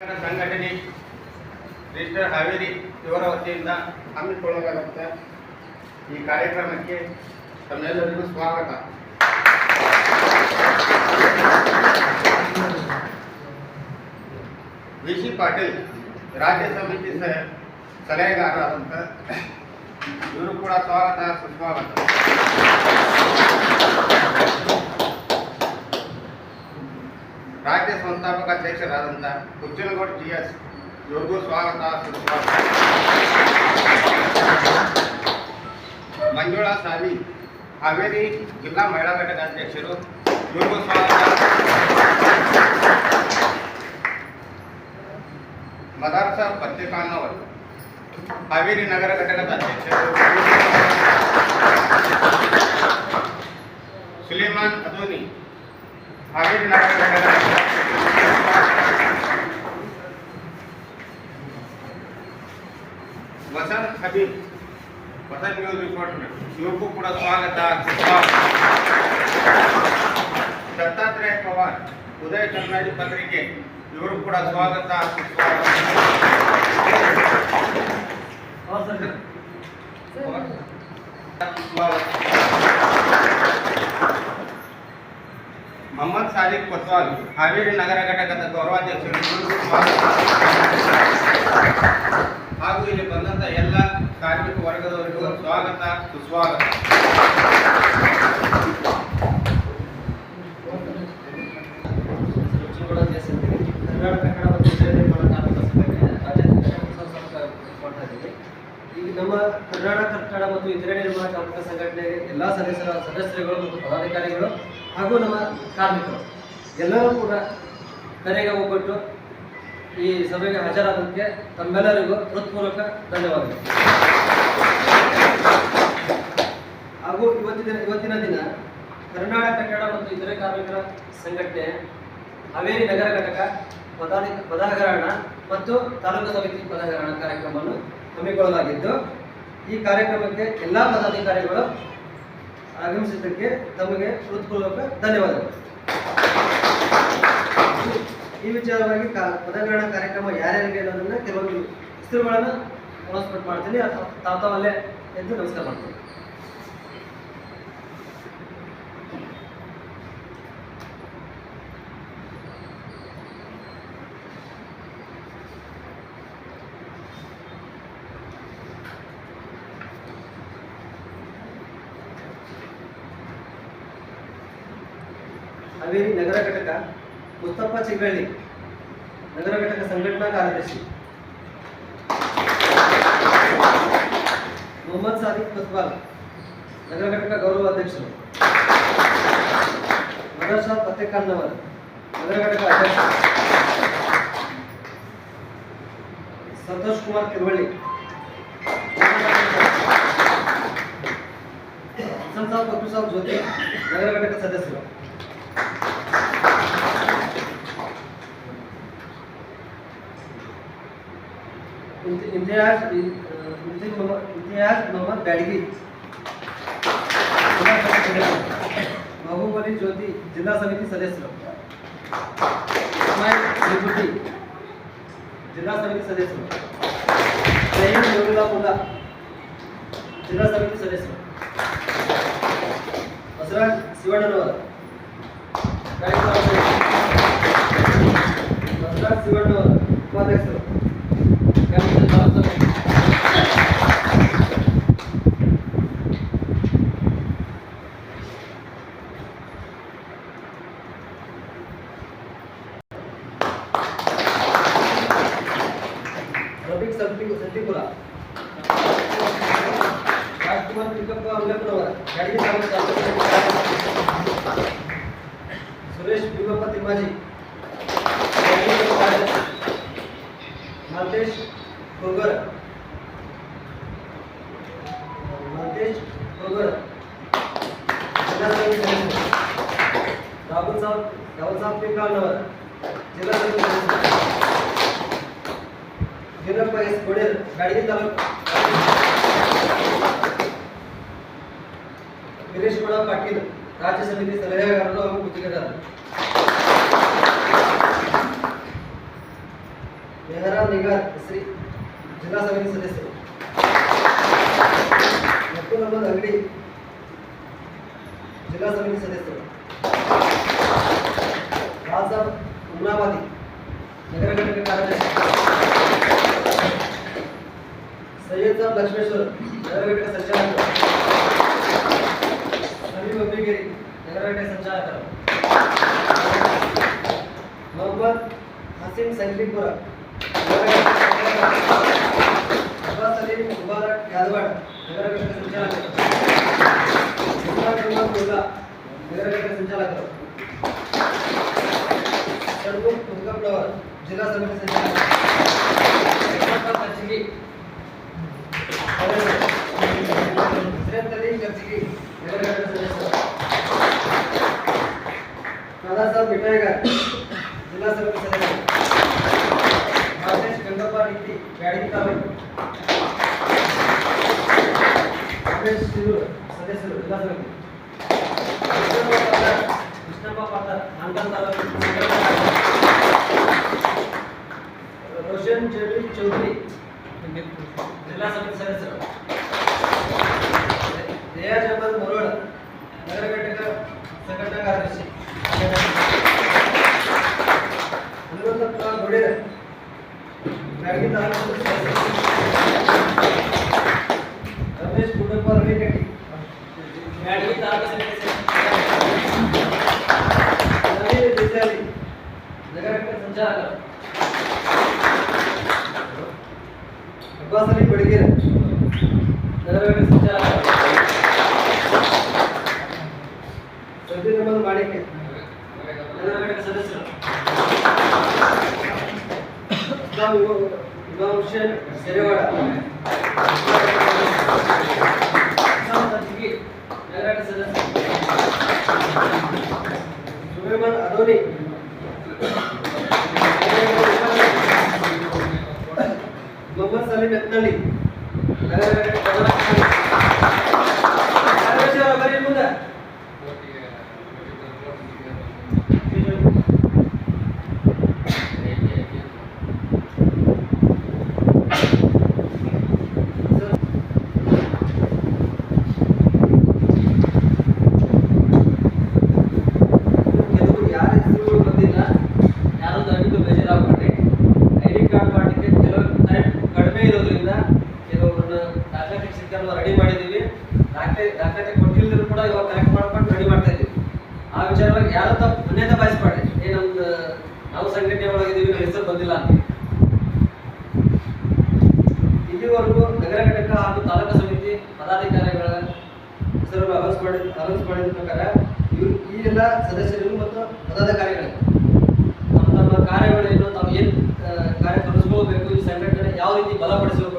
ಸಂಘಟನೆ ರಿಜಿಸ್ಟರ್ ಹಾವೇರಿ ಇವರ ವತಿಯಿಂದ ಹಮ್ಮಿಕೊಳ್ಳಲಾಗುತ್ತೆ ಈ ಕಾರ್ಯಕ್ರಮಕ್ಕೆ ತಮ್ಮೆಲ್ಲರಿಗೂ ಸ್ವಾಗತ. ವಿ. ಸಿ. ಪಾಟೀಲ್ ರಾಜ್ಯ ಸಮಿತಿ ಸಲಹೆಗಾರರಾದಂಥ ಇವರು ಕೂಡ ಸ್ವಾಗತ, ಸುಸ್ವಾಗತ. ರಾಜ್ಯ ಸಂಸ್ಥಾಪಕ ಅಧ್ಯಕ್ಷರಾದಂಥ ಕುಚ್ಚನಗೌಡ ಜಿ ಎಸ್ ಇವ್ರಿಗೂ ಸ್ವಾಗತ ಸುಸ್ವಾಗತ ಮಂಜುಳಾ ಸಾವಿ ಹಾವೇರಿ ಜಿಲ್ಲಾ ಮಹಿಳಾ ಘಟಕ ಅಧ್ಯಕ್ಷರು ಇವ್ರಿಗೂ ಸ್ವಾಗತ ಮದಾರ್ಸ ಪತ್ರಿಕಾನ್ನವರು ಹಾವೇರಿ ನಗರ ಘಟಕದ ಅಧ್ಯಕ್ಷರು ಸುಲೇಮಾನ್ ಅದೋನಿ ಹಾವೇರಿ ನಗರ ಘಟಕದ ವಸಂತ್ ಹಬೀಬ್ ವಸಂತ್ ನ್ಯೂಸ್ ರಿಪೋರ್ಟರ್ ಇವ್ರಿಗೂ ಕೂಡ ಸ್ವಾಗತ ಸುಸ್ವಾಗತ ದತ್ತಾತ್ರೇಯ ಪವಾರ್ ಉದಯ ಕನ್ನಡಿ ಪತ್ರಿಕೆ ಇವರು ಕೂಡ ಸ್ವಾಗತ ಸುಸ್ವಾಗತ ಸ್ವಾಗತ. ಸಾದಿಕ್ ಕೊತ್ವಾಲ್ ಹಾವೇರಿ ನಗರ ಘಟಕದ ಗೌರವಾಧ್ಯಕ್ಷರು ಹಾಗೂ ಇಲ್ಲಿ ಬಂದಂತ ಎಲ್ಲ ಕಾರ್ಮಿಕ ವರ್ಗದವರಿಗೂ ಸ್ವಾಗತ, ಸುಸ್ವಾಗತ. ನಮ್ಮ ಕನ್ನಡ ಸಂಘಟನೆ ಕಟ್ಟಡ ಮತ್ತು ಇತರೆ ನಿರ್ಮಾಣ ಕಾರ್ಮಿಕ ಸಂಘಟನೆಗೆ ಎಲ್ಲ ಸದಸ್ಯರ ಸದಸ್ಯರುಗಳು ಮತ್ತು ಪದಾಧಿಕಾರಿಗಳು ಹಾಗೂ ನಮ್ಮ ಕಾರ್ಮಿಕರು. ಎಲ್ಲರೂ ಕೂಡ ಕರೆಗೆ ಹೋಗ್ಬಿಟ್ಟು ಈ ಸಭೆಗೆ ಹಾಜರಾದಕ್ಕೆ ತಮ್ಮೆಲ್ಲರಿಗೂ ಹೃತ್ಪೂರ್ವಕ ಧನ್ಯವಾದಗಳು. ಹಾಗೂ ಇವತ್ತಿನ ಇವತ್ತಿನ ದಿನ ಕರ್ನಾಟಕ ಕನ್ನಡ ಮತ್ತು ಇತರೆ ಕಾರ್ಮಿಕರ ಸಂಘಟನೆ ಹಾವೇರಿ ನಗರ ಘಟಕ ಪದಾಧಿ ಪದಾಗರಣ ಮತ್ತು ತಾಲೂಕು ಸಮಿತಿ ಪದಾಗರಣ ಕಾರ್ಯಕ್ರಮವನ್ನು ಹಮ್ಮಿಕೊಳ್ಳಲಾಗಿದ್ದು, ಈ ಕಾರ್ಯಕ್ರಮಕ್ಕೆ ಎಲ್ಲ ಪದಾಧಿಕಾರಿಗಳು ಆಗಮಿಸಿದ್ದಕ್ಕೆ ತಮಗೆ ಹೃತ್ಪೂರ್ವಕ ಧನ್ಯವಾದಗಳು. ಈ ವಿಚಾರವಾಗಿ ಪದಗ್ರಹಣ ಕಾರ್ಯಕ್ರಮ ಯಾರ್ಯಾರಿಗೆ ಅನ್ನೋದನ್ನ ಕೆಲವೊಂದು ಹೆಸರುಗಳನ್ನು ಅನೌನ್ಸ್ಮೆಂಟ್ ಮಾಡ್ತೀನಿ. ಅಥವಾ ತಾತಾವಲ್ಲೇ ಎಂದು ನಮಸ್ಕಾರ ಮಾಡ್ತೀನಿ. ಹಾವೇರಿ ನಗರ ಘಟಕ ముస్తఫా చిగళ్ళి నగర ఘటక సంఘటనా కార్యదర్శి. మొహమ్మద్ సాదిక్ కొత్వాల్ నగర ఘటక గౌరవ అధ్యక్షులు. మదర్షా ఫతే కన్నవర్ నగర ఘటక అధ్యక్షులు. సంతోష్ కుమార్ కిర్వళి సాబ్ పప్పు జ్యోతి నగర ఘటక సదస్సులు इम्तियाज़ इम्तियाज़ मोहम्मद बैडगी बाबूबली ज्योति जिला समिति सदस्य। विभूति। जिला समिति सदस्य। जिला समिति सदस्य। असरा शिवण्णनवर कार्यक्रम टॉपिक सर्टिंग सर्टिकुला लास्ट वन पिकअप का हमने प्रवर गाड़ी का चालक सुरेश भीमपति माझी मातेश खोगर मातेश खोगर राहुल साहब राहुल साहब के काल जिला ಪಿಕಾಲ್ನವರ್ ಜಿಲ್ಲಾ ಸಮಿತಿ ಸದಸ್ಯರು. ವೀರಪ್ಪ ಎಸ್ ಕೊಡೇರ್ ಬ್ಯಾಡಗಿ ತಾಲೂಕು ಗಿರೀಶ್ ಗೌಡ ಪಾಟೀಲ್ ರಾಜ್ಯ ಸಮಿತಿ ಸಲಹೆಗಾರರು ಹಾಗೂ ಗುತ್ತಿಗೆದಾರರು ನೆಹರಾ ನಿಗಾರ್ ಶ್ರೀ ಜಿಲ್ಲಾ ಸಮಿತಿ ಸದಸ್ಯರು ಮತ್ತು ನಮ್ಮ ಅಂಗಡಿ ಜಿಲ್ಲಾ ಸಮಿತಿ ಸದಸ್ಯರು ರಾಜಾಬ್ ಉಮ್ನಾವಾದಿ ನಗರ ಘಟಕ ಕಾರ್ಯದರ್ಶಿ సయ్యద్ సాబ్ లక్ష్మేశ్వర్ నగరగడ్డ సంచాలకులు సమీప్ అబ్బిగిరి నగరగడ్డ సంచాలకులు మొహమ్మద్ హసీన్ సంగ్లీపుర అబ్బాస్ అలీ ముబారక్ యాదవాడ్ నగరగడ్డ సంచాలకులు ముబారక్ కుమార్ దుర్గా నగరగడ్డ సంచాలకులు సర్గు జిల్లా సమితి సంచాలకులు దాదాసాహెబ్ వినయ్ గారు జిల్లా సభ్యులు సభ్యులు రాజేష్ గంగపారెడ్డి బ్యాడింగ్ కావాలి సదస్సులు జిల్లా సభ్యులు కృష్ణమ్మ పట్ల అంకల్ రోషన్ చెవి చౌదరి. ಜಿಲ್ಲಾ ಸಮಿತಿ ಸದಸ್ಯರು ರಿಯಾಜ್ ಅಹಮದ್ ಮುರೋಳ ನಗರ ಘಟಕ ಸಂಘಟನಾ ಕಾರ್ಯದರ್ಶಿ ಹನುಮಂತಪ್ಪ ಗುಡಿರ ರಾಗಿ ತಾಲೂಕು ರಮೇಶ್ ಕುಟುಂಬ ರವಿಕಟ್ಟಿ ಬ್ಯಾಡಗಿ ತಾಲೂಕು ನವೀನ್ ಬಿಸಾಲಿ ನಗರ ಸಂಚಾಲಕ ಸಂಚಾಲಕರು ಅಬ್ಬಾಸ್ ಅಲಿ ಬಡಗೇರ ನಗರ ಘಟಕ ಸಂಚಾಲಕರು ಸಬೀರ್ ಅಹಮದ್ ಮಾಣಿಕ್ಯ ನಗರ ಘಟಕ ಸದಸ್ಯರು ಇಸ್ಲಾಂ ಇಮಾಮ್ ಇಮಾಮ್ ಹುಸೇನ್ ಸೆರೆವಾಡ ಇಸ್ಲಾಂ ತಜ್ಗಿ ನಗರ ಘಟಕ ಸದಸ್ಯರು ಸುಲೈಮಾನ್ ಅದೋನಿ ನಾವು ಸಂಘಟನೆ ಒಳಗಿದ್ದೀವಿ ಹೆಸರು ಬಂದಿಲ್ಲ ಅಂತ. ಇಲ್ಲಿವರೆಗೂ ನಗರ ಘಟಕ ಹಾಗೂ ತಾಲೂಕು ಸಮಿತಿ ಪದಾಧಿಕಾರಿಗಳ ಹೆಸರು ಅನೌನ್ಸ್ ಪ್ರಕಾರ ಇವ್ರು ಈ ಎಲ್ಲ ಸದಸ್ಯರು ಮತ್ತು ಪದಾಧಿಕಾರಿಗಳು ತಮ್ಮ ತಮ್ಮ ಕಾರ್ಯಗಳೇನು ತಾವು ಏನು ಕಾರ್ಯ ತೊಡಸ್ಕೋಬೇಕು ಈ ಸಂಘಟನೆ ಯಾವ ರೀತಿ ಬಲಪಡಿಸಬೇಕು